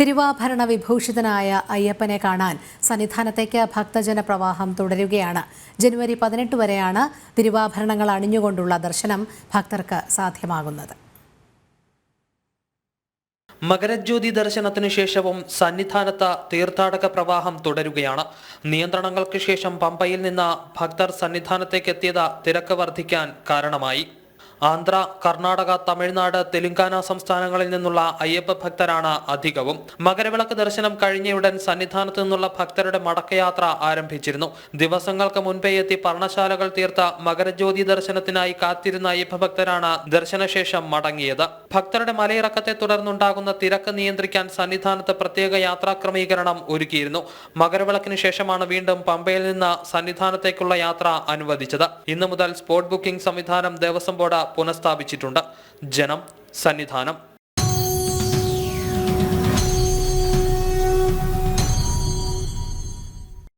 തിരുവാഭരണ വിഭൂഷിതനായ അയ്യപ്പനെ കാണാൻ സന്നിധാനത്തേക്ക് ഭക്തജന പ്രവാഹം തുടരുകയാണ്. ജനുവരി പതിനെട്ട് വരെയാണ് തിരുവാഭരണങ്ങൾ അണിഞ്ഞുകൊണ്ടുള്ള ദർശനം ഭക്തർക്ക് സാധ്യമാകുന്നത്. മകരജ്യോതി ദർശനത്തിനു ശേഷവും സന്നിധാനത്ത് തീർത്ഥാടക പ്രവാഹം തുടരുകയാണ്. നിയന്ത്രണങ്ങൾക്ക് ശേഷം പമ്പയിൽ നിന്ന് ഭക്തർ സന്നിധാനത്തേക്ക് എത്തിയത് തിരക്ക് വർദ്ധിക്കാൻ കാരണമായി. ആന്ധ്ര കർണാടക തമിഴ്നാട് തെലുങ്കാന സംസ്ഥാനങ്ങളിൽ നിന്നുള്ള അയ്യപ്പ ഭക്തരാണ് അധികവും. മകരവിളക്ക് ദർശനം കഴിഞ്ഞയുടൻ സന്നിധാനത്ത് നിന്നുള്ള ഭക്തരുടെ മടക്കയാത്ര ആരംഭിച്ചിരുന്നു. ദിവസങ്ങൾക്ക് മുൻപേ എത്തി പർണശാലകൾ തീർത്ത മകരജ്യോതി ദർശനത്തിനായി കാത്തിരുന്ന അയ്യപ്പ ഭക്തരാണ് ദർശനശേഷം മടങ്ങിയത്. ഭക്തരുടെ മലയിറക്കത്തെ തുടർന്നുണ്ടാകുന്ന തിരക്ക് നിയന്ത്രിക്കാൻ സന്നിധാനത്ത് പ്രത്യേക യാത്രാക്രമീകരണം ഒരുക്കിയിരുന്നു. മകരവിളക്കിന് ശേഷമാണ് വീണ്ടും പമ്പയിൽ നിന്ന് സന്നിധാനത്തേക്കുള്ള യാത്ര അനുവദിച്ചത്. ഇന്നു മുതൽ സ്പോട്ട് ബുക്കിംഗ് സംവിധാനം ദേവസ്വം ബോർഡ് പുനഃസ്ഥാപിച്ചിട്ടുണ്ട്. ജനം സന്നിധാനം